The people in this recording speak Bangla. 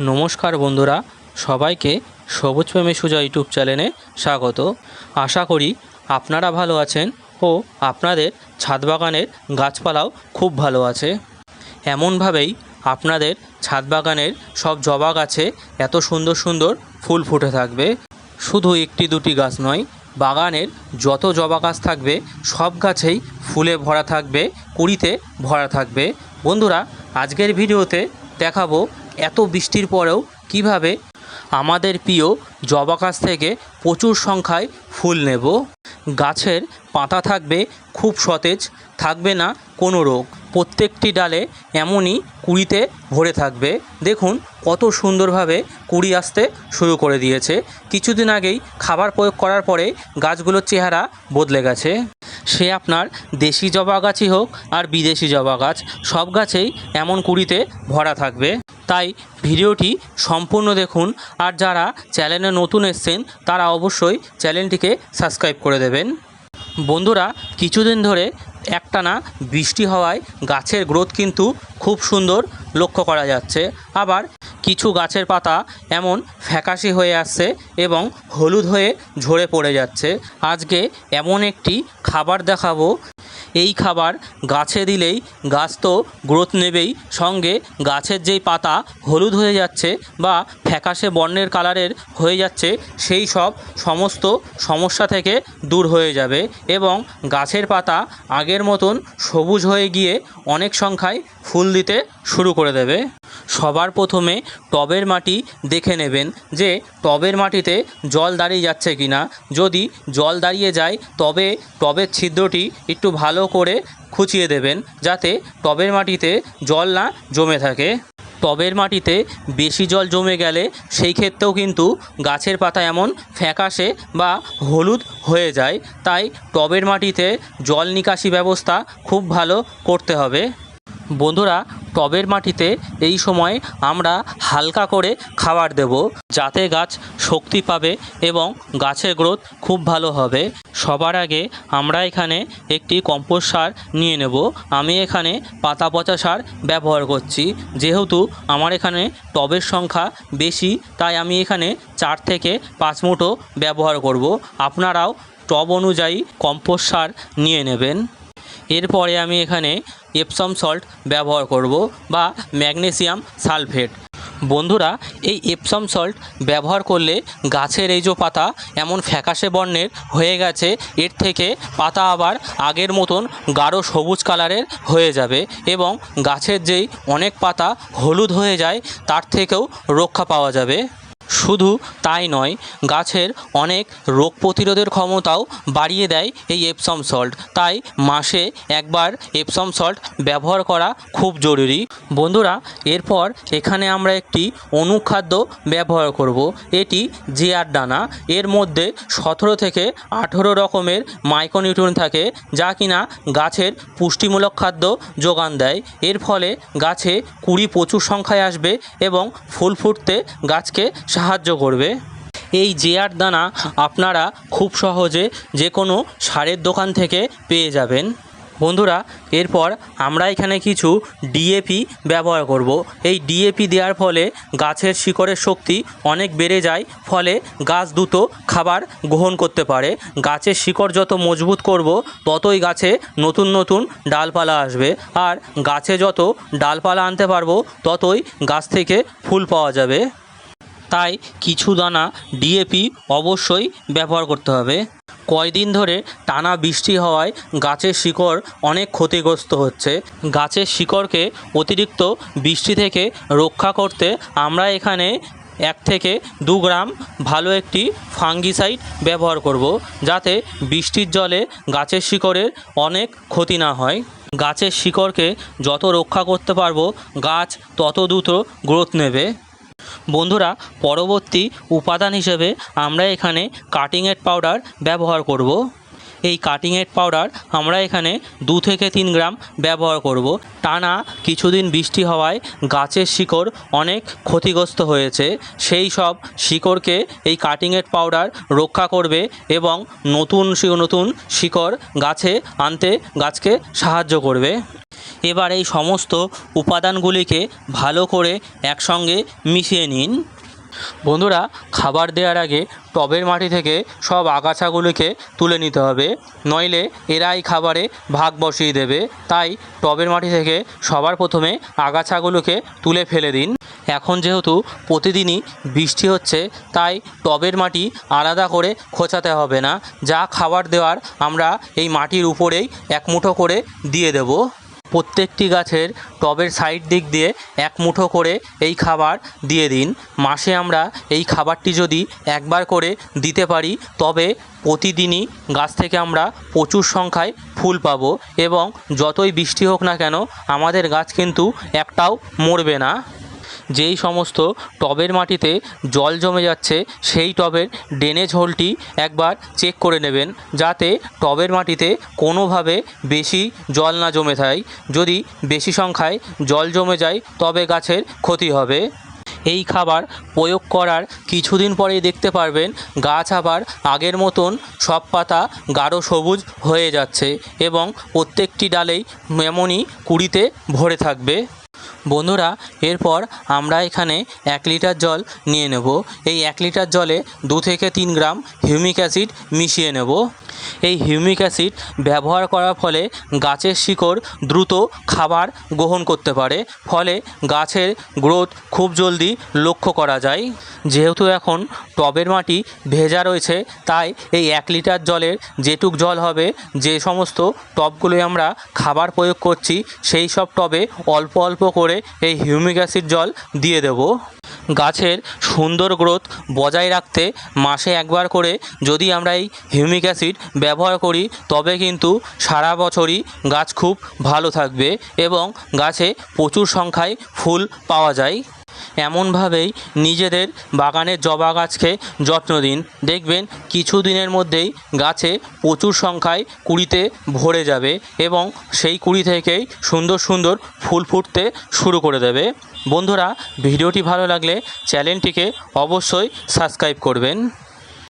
নমস্কার বন্ধুরা, সবাইকে সবুজ প্রেমী সুজা ইউটিউব চ্যানেলে স্বাগত। আশা করি আপনারা ভালো আছেন ও আপনাদের ছাদ বাগানের গাছপালাও খুব ভালো আছে। এমনভাবেই আপনাদের ছাদ বাগানের সব জবা গাছে এত সুন্দর সুন্দর ফুল ফুটে থাকবে। শুধু একটি দুটি গাছ নয়, বাগানের যত জবা গাছ থাকবে, সব গাছেই ফুলে ভরা থাকবে, কুড়িতে ভরা থাকবে। বন্ধুরা, আজকের ভিডিওতে দেখাবো এত বৃষ্টির পরেও কীভাবে আমাদের প্রিয় জবা গাছ থেকে প্রচুর সংখ্যায় ফুল নেব? গাছের পাতা থাকবে খুব সতেজ, থাকবে না কোনো রোগ। প্রত্যেকটি ডালে এমনই কুড়িতে ভরে থাকবে। দেখুন কত সুন্দরভাবে কুড়ি আসতে শুরু করে দিয়েছে। কিছুদিন আগেই খাবার প্রয়োগ করার পরে গাছগুলোর চেহারা বদলে গেছে। সে আপনার দেশি জবা গাছই হোক আর বিদেশি জবা গাছ, সব গাছেই এমন কুড়িতে ভরা থাকবে। তাই ভিডিওটি সম্পূর্ণ দেখুন আর যারা চ্যানেলে নতুন এসছেন, তারা অবশ্যই চ্যানেলটিকে সাবস্ক্রাইব করে দেবেন। বন্ধুরা, কিছুদিন ধরে একটানা বৃষ্টি হওয়ায় গাছের গ্রোথ কিন্তু খুব সুন্দর লক্ষ্য করা যাচ্ছে। আবার কিছু গাছের পাতা এমন ফ্যাকাশি হয়ে আসছে এবং হলুদ হয়ে ঝরে পড়ে যাচ্ছে। আজকে এমন একটি খাবার দেখাবো এই খাবার গাছে দিলেই গাছ তো গ্রোথ নেবেই, সঙ্গে গাছের যেই পাতা হলুদ হয়ে যাচ্ছে বা ফ্যাকাশে বর্ণের কালারের হয়ে যাচ্ছে, সেই সব সমস্ত সমস্যা থেকে দূর হয়ে যাবে এবং গাছের পাতা আগের মতন সবুজ হয়ে গিয়ে অনেক সংখ্যায় ফুল দিতে শুরু করে দেবে। সবার প্রথমে টবের মাটি দেখে নেবেন যে টবের মাটিতে জল দাঁড়িয়ে যাচ্ছে কি না যদি জল দাঁড়িয়ে যায়, তবে টবের ছিদ্রটি একটু ভালো করে খুঁচিয়ে দেবেন যাতে টবের মাটিতে জল না জমে থাকে। টবের মাটিতে বেশি জল জমে গেলে সেই ক্ষেত্রেও কিন্তু গাছের পাতা এমন ফ্যাকাশে বা হলুদ হয়ে যায়, তাই টবের মাটিতে জল নিকাশি ব্যবস্থা খুব ভালো করতে হবে। বন্ধুরা টবের মাটিতে এই সময় আমরা হালকা করে খাবার দেব যাতে গাছ শক্তি পাবে এবং গাছের গ্রোথ খুব ভালো হবে। সবার আগে আমরা এখানে একটি কম্পোস্ট সার নিয়ে নেব। আমি এখানে পাতা পচা সার ব্যবহার করছি। যেহেতু আমার এখানে টবের সংখ্যা বেশি, তাই আমি এখানে চার থেকে পাঁচ মুঠো ব্যবহার করব। আপনারাও টব অনুযায়ী কম্পোস্ট সার নিয়ে নেবেন। এরপরে আমি এখানে এপসম সল্ট ব্যবহার করব বা ম্যাগনেসিয়াম সালফেট। বন্ধুরা, এই এপসম সল্ট ব্যবহার করলে গাছের এই যে পাতা এমন ফ্যাকাশে বর্ণের হয়ে গেছে, এর থেকে পাতা আবার আগের মতন গাঢ় সবুজ কালারের হয়ে যাবে এবং গাছের যেই অনেক পাতা হলুদ হয়ে যায়, তার থেকেও রক্ষা পাওয়া যাবে। শুধু তাই নয়, গাছের অনেক রোগ প্রতিরোধের ক্ষমতাও বাড়িয়ে দেয় এই এপসম সল্ট তাই মাসে একবার এপসম সল্ট ব্যবহার করা খুব জরুরি। বন্ধুরা, এরপর এখানে আমরা একটি অনুখাদ্য ব্যবহার করব। এটি জিয়ার দানা। এর মধ্যে সতেরো থেকে আঠেরো রকমের মাইক্রোনিউট্রন থাকে, যা কিনা গাছের পুষ্টিমূলক খাদ্য যোগান দেয়। এর ফলে গাছে কুড়ি প্রচুর সংখ্যায় আসবে এবং ফুল ফুটতে গাছকে সাহায্য করবে। এই জেয়ার দানা আপনারা খুব সহজে যে কোনো সারের দোকান থেকে পেয়ে যাবেন। বন্ধুরা, এরপর আমরা এখানে কিছু ডিএপি ব্যবহার করব। এই ডিএপি দেওয়ার ফলে গাছের শিকড়ের শক্তি অনেক বেড়ে যায়, ফলে গাছ দ্রুত খাবার গ্রহণ করতে পারে। গাছের শিকড় যত মজবুত করব, ততই গাছে নতুন নতুন ডালপালা আসবে। আর গাছে যত ডালপালা আনতে পারব, ততই গাছ থেকে ফুল পাওয়া যাবে। তাই কিছু দানা ডিএপি অবশ্যই ব্যবহার করতে হবে। কয়দিন ধরে টানা বৃষ্টি হওয়ায় গাছের শিকড় অনেক ক্ষতিগ্রস্ত হচ্ছে। গাছের শিকড়কে অতিরিক্ত বৃষ্টি থেকে রক্ষা করতে আমরা এখানে এক থেকে দু গ্রাম ভালো একটি ফাঙ্গিসাইড ব্যবহার করব, যাতে বৃষ্টির জলে গাছের শিকড়ের অনেক ক্ষতি না হয়। গাছের শিকড়কে যত রক্ষা করতে পারব, গাছ তত দ্রুত গ্রোথ নেবে। বন্ধুরা, পরবর্তী উপাদান হিসেবে আমরা এখানে কাটিংয়ের পাউডার ব্যবহার করব। এই কাটিংয়ের পাউডার আমরা এখানে দু থেকে তিন গ্রাম ব্যবহার করব। টানা কিছুদিন বৃষ্টি হওয়ায় গাছের শিকড় অনেক ক্ষতিগ্রস্ত হয়েছে। সেই সব শিকড়কে এই কাটিংয়ের পাউডার রক্ষা করবে এবং নতুন নতুন শিকড় গাছে আনতে গাছকে সাহায্য করবে। এবার এই সমস্ত উপাদানগুলিকে ভালো করে একসঙ্গে মিশিয়ে নিন। বন্ধুরা, খাবার দেওয়ার আগে টবের মাটি থেকে সব আগাছাগুলিকে তুলে নিতে হবে, নইলে এরা এই খাবারে ভাগ বসিয়ে দেবে। তাই টবের মাটি থেকে সবার প্রথমে আগাছাগুলোকে তুলে ফেলে দিন। এখন যেহেতু প্রতিদিনই বৃষ্টি হচ্ছে, তাই টবের মাটি আলাদা করে খোঁচাতে হবে না। যা খাবার দেওয়ার আমরা এই মাটির উপরেই এক মুঠো করে দিয়ে দেবো। প্রত্যেকটি গাছের টবের সাইড দিক দিয়ে এক মুঠো করে এই খাবার দিয়ে দিন। মাসে আমরা এই খাবারটি যদি একবার করে দিতে পারি, তবে প্রতিদিনই গাছ থেকে আমরা প্রচুর সংখ্যায় ফুল পাব এবং যতই বৃষ্টি হোক না কেন, আমাদের গাছ কিন্তু একটাও মরবে না। যেই সমস্ত টবের মাটিতে জল জমে যাচ্ছে, সেই টবের ড্রেনেজ হোলটি একবার চেক করে নেবেন, যাতে টবের মাটিতে কোনোভাবে বেশি জল না জমে থাকে যদি বেশি সংখ্যায় জল জমে যায়, তবে গাছের ক্ষতি হবে। এই খাবার প্রয়োগ করার কিছুদিন পরেই দেখতে পারবেন, গাছ আবার আগের মতন সব পাতা গাঢ় সবুজ হয়ে যাচ্ছে এবং প্রত্যেকটি ডালেই এমনই কুড়িতে ভরে থাকবে। বন্ধুরা, এরপর আমরা এখানে এক লিটার জল নিয়ে নেব। এই এক লিটার জলে দু থেকে তিন গ্রাম হিউমিক অ্যাসিড মিশিয়ে নেব। এই হিউমিক অ্যাসিড ব্যবহার করার ফলে গাছের শিকড় দ্রুত খাবার গ্রহণ করতে পারে। ফলে গাছের গ্রোথ খুব জলদি লক্ষ্য করা যায়। যেহেতু এখন টবের মাটি ভেজা রয়েছে, তাই এই এক লিটার জলের যেটুক জল হবে, যে সমস্ত টবগুলোয় আমরা খাবার প্রয়োগ করছি, সেই সব টবে অল্প অল্প করে এই হিউমিক অ্যাসিড জল দিয়ে দেবো। গাছের সুন্দর গ্রোথ বজায় রাখতে মাসে একবার করে যদি আমরা এই হিউমিক অ্যাসিড ব্যবহার করি, তবে কিন্তু সারা বছরই গাছ খুব ভালো থাকবে এবং গাছে প্রচুর সংখ্যায় ফুল পাওয়া যায়। এমনভাবেই নিজেদের বাগানের জবা গাছকে যত্ন দিন। দেখবেন কিছু দিনের মধ্যেই গাছে প্রচুর সংখ্যায় কুড়িতে ভরে যাবে এবং সেই কুড়ি থেকেই সুন্দর সুন্দর ফুল ফুটতে শুরু করে দেবে। বন্ধুরা ভিডিওটি ভালো লাগলে চ্যানেলটিকে অবশ্যই সাবস্ক্রাইব করবেন।